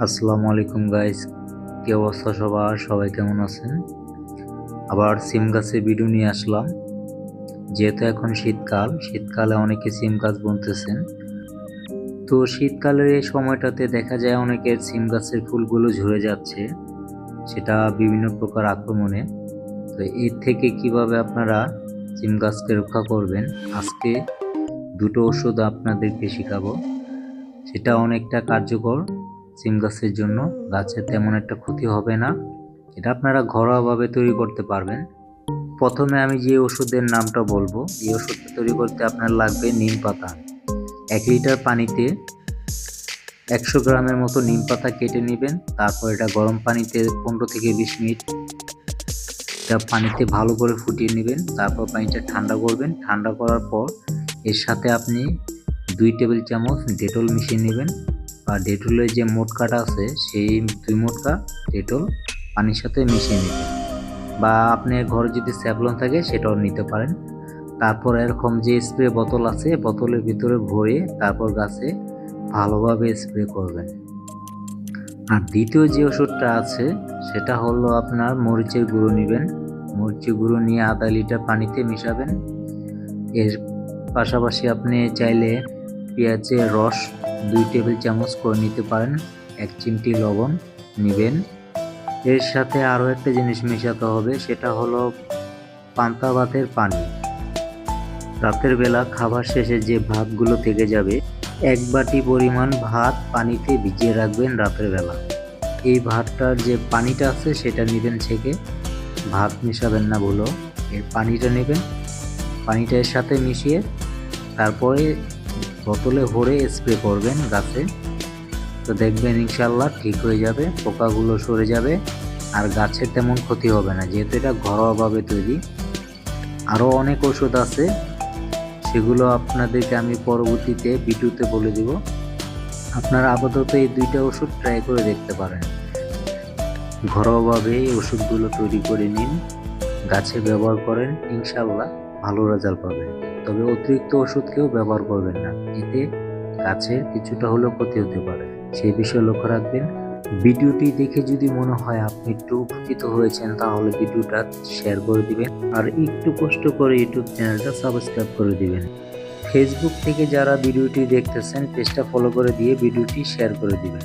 আসসালামু আলাইকুম গাইস কি অবস্থা সবার? সবাই কেমন আছেন? আবার সিম গাছের ভিডিও নিয়ে আসলাম। যেহেতু এখন শীতকাল, শীতকালে অনেকে সিম গাছ বুনতেছেন। তো শীতকালের এই সময়টাতে দেখা যায় অনেকের সিম গাছের ফুলগুলো ঝরে যাচ্ছে, সেটা বিভিন্ন প্রকার আক্রমণে। তো এর থেকে কীভাবে আপনারা সিম গাছকে রক্ষা করবেন? আজকে দুটো ওষুধ আপনাদেরকে শেখাবো। সেটা অনেকটা কার্যকর। সিম গাছের জন্য। গাছের তেমন একটা ক্ষতি হবে না। এটা আপনারা ঘরোয়াভাবে তৈরি করতে পারবেন। প্রথমে আমি যে ওষুধের নামটা বলব এই ওষুধটা তৈরি করতে আপনার লাগবে নিম পাতা। এক লিটার পানিতে একশো গ্রামের মতো নিম পাতা কেটে নেবেন। তারপর এটা গরম পানিতে পনেরো থেকে বিশ মিনিট এটা পানিতে ভালো করে ফুটিয়ে নেবেন। তারপর পানিটা ঠান্ডা করবেন। ঠান্ডা করার পর এর সাথে আপনি দুই টেবিল চামচ ডেটল মিশিয়ে নেবেন। বা ডেটলের যে মোটকাটা আছে, সেই দুই মোটকা ডেটল পানির সাথে মিশিয়ে নেবেন বা আপনার ঘরে যদি স্যাভলন থাকে, সেটাও নিতে পারেন। তারপর এরকম যে স্প্রে বোতল আছে, বোতলের ভিতরে ভরে তারপর গাছে ভালোভাবে স্প্রে করবেন। আর দ্বিতীয় যে ওষুধটা আছে, সেটা হলো আপনার মরিচের গুঁড়ো নেবেন। মরিচের গুঁড়ো নিয়ে আধা লিটার পানিতে মিশাবেন। এর পাশাপাশি আপনি চাইলে পেঁয়াজের রস দুই টেবিল চামচ করে নিতে পারেন, এক চিমটি লবণ নেবেন। এর সাথে আরও একটা জিনিস মেশাতে হবে, সেটা হলো পান্তা ভাতের পানি। রাতের বেলা খাবার শেষে যে ভাতগুলো থেকে যাবে, এক বাটি পরিমাণ ভাত পানিতে ভিজিয়ে রাখবেন রাতের বেলা। এই ভাতটার যে পানিটা আছে, সেটা নেবেন ছেঁকে। ভাত মেশাবেন না বলো এর পানিটা নেবেন। পানিটার সাথে মিশিয়ে তারপরে বোতলে ভরে স্প্রে করবেন গাছে। তো দেখবেন ইনশাল্লাহ ঠিক হয়ে যাবে, পোকাগুলো সরে যাবে, আর গাছের তেমন ক্ষতি হবে না, যেহেতু এটা ঘরোয়াভাবে তৈরি। আরও অনেক ওষুধ আছে, সেগুলো আপনাদেরকে আমি পরবর্তীতে ভিডিওতে বলে দিব। আপনারা আপাতত এই দুইটা ওষুধ ট্রাই করে দেখতে পারেন। ঘরোয়াভাবে এই ওষুধগুলো তৈরি করে নিন, গাছে ব্যবহার করেন, ইনশাল্লাহ। ভালো রেজাল্ট পাবেন তবে অতিরিক্ত ওষুধ কেউ ব্যবহার করবেন না। এতে গাছের কিছুটা হলেও ক্ষতি হতে পারে। সেই বিষয়ে লক্ষ্য রাখবেন, ভিডিওটি দেখে যদি মনে হয় আপনি একটু উপকৃত হয়েছেন, তাহলে ভিডিওটা শেয়ার করে দিবেন। আর একটু কষ্ট করে ইউটিউব চ্যানেলটা সাবস্ক্রাইব করে দিবেন। ফেসবুক থেকে যারা ভিডিওটি দেখতেছেন পেজটা ফলো করে দিয়ে ভিডিওটি শেয়ার করে দিবেন।